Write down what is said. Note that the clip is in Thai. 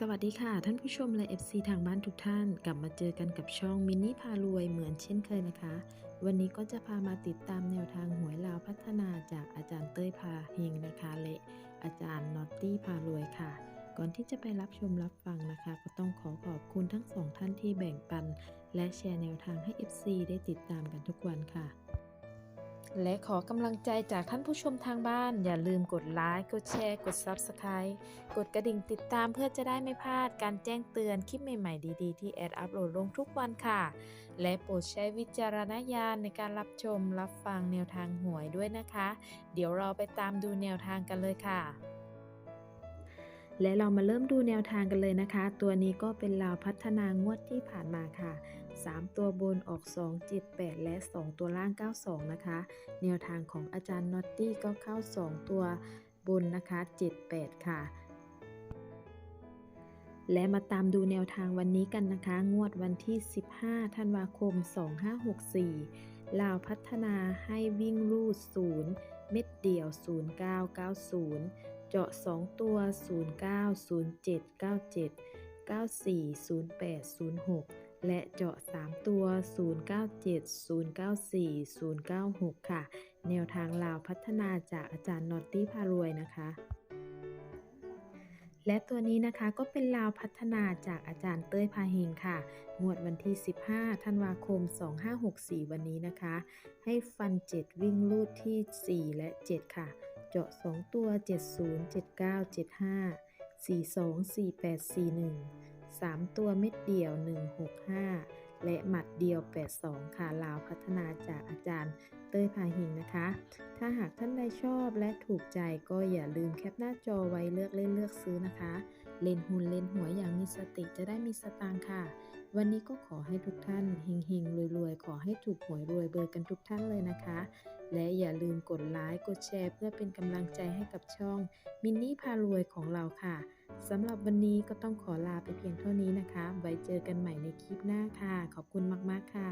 สวัสดีค่ะ ท่านผู้ชมและ FC ทางบ้านทุกท่าน กลับมาเจอกันกับช่องมินนี่พารวยเหมือนเช่นเคยนะคะ วันนี้ก็จะพามาติดตามแนวทางหวยลาวพัฒนาจากอาจารย์เต้ยพาเฮงนะคะและอาจารย์นอตตี้พารวยค่ะ ก่อนที่จะไปรับชมรับฟังนะคะ ก็ต้องขอขอบคุณทั้งสองท่านที่แบ่งปัน และแชร์แนวทางให้ FC ได้ติดตามกันทุกวันค่ะ และขอกำลังใจจากท่านผู้ชมทางบ้าน อย่าลืมกดไลค์กดแชร์กด Subscribe กดกระดิ่งติดตามเพื่อจะได้ไม่พลาดการแจ้งเตือนคลิปใหม่ๆดีๆ ที่แอดอัพโหลดลงทุกวันค่ะ และโปรดใช้วิจารณญาณในการรับชมรับฟังแนวทางหวยด้วยนะคะ เดี๋ยวเราไปตามดูแนวทางกันเลยค่ะ และเรามาเริ่มดูแนวทางกันเลยนะคะ ตัวนี้ก็เป็นลาวพัฒนางวดที่ผ่านมาค่ะ 3 ตัวบนออก 2 7 8 และ 2 ตัวล่าง 92 นะคะ แนวทางของอาจารย์นอตตี้ก็เข้า 2 ตัวบนนะคะ 78 ค่ะ และมาตามดูแนวทางวันนี้กันนะคะ งวดวันที่ 15 ธันวาคม 2564 ลาวพัฒนาให้วิ่งรูด 0 เม็ดเดี่ยว 0990 เจาะ 2 ตัว 09 07 97 94 08 06 และเจาะ 3 ตัว 097 094 096ค่ะ แนวทางลาวพัฒนาจากอาจารย์นอตตี้พารวยนะคะและตัวนี้นะคะก็เป็นลาวพัฒนาจากอาจารย์เต้ยพาเฮงค่ะ งวดวันที่ 15 ธันวาคม 2564 วันนี้นะคะ ให้ฟัน 7 วิ่งลูดที่ 4 และ 7 ค่ะ เจาะ 2 ตัว 70 79 75 42 48 41 3 ตัวเม็ดเดียว 165 และหมัดเดียว 82 ค่ะลาวพัฒนาจากอาจารย์เต้ยพาหิงนะคะ ถ้าหากท่านใดชอบและถูกใจก็อย่าลืมแคปหน้าจอไว้เลือกเล่นเลือกซื้อนะคะ เล่นหุ้นเล่นหัวอย่างมีสติจะได้มีสตางค์ค่ะ วันนี้ก็ขอให้ทุกท่านเฮงๆรวยๆ ขอให้ถูกหวยรวยเบอร์กันทุกท่านเลยนะคะ และอย่าลืมกดไลค์กดแชร์ เพื่อเป็นกำลังใจให้กับช่องมินนี่พารวยของเราค่ะสำหรับวันนี้ก็ต้องขอลาไปเพียงเท่านี้นะคะ ไว้เจอกันใหม่ในคลิปหน้าค่ะ ขอบคุณมากๆค่ะ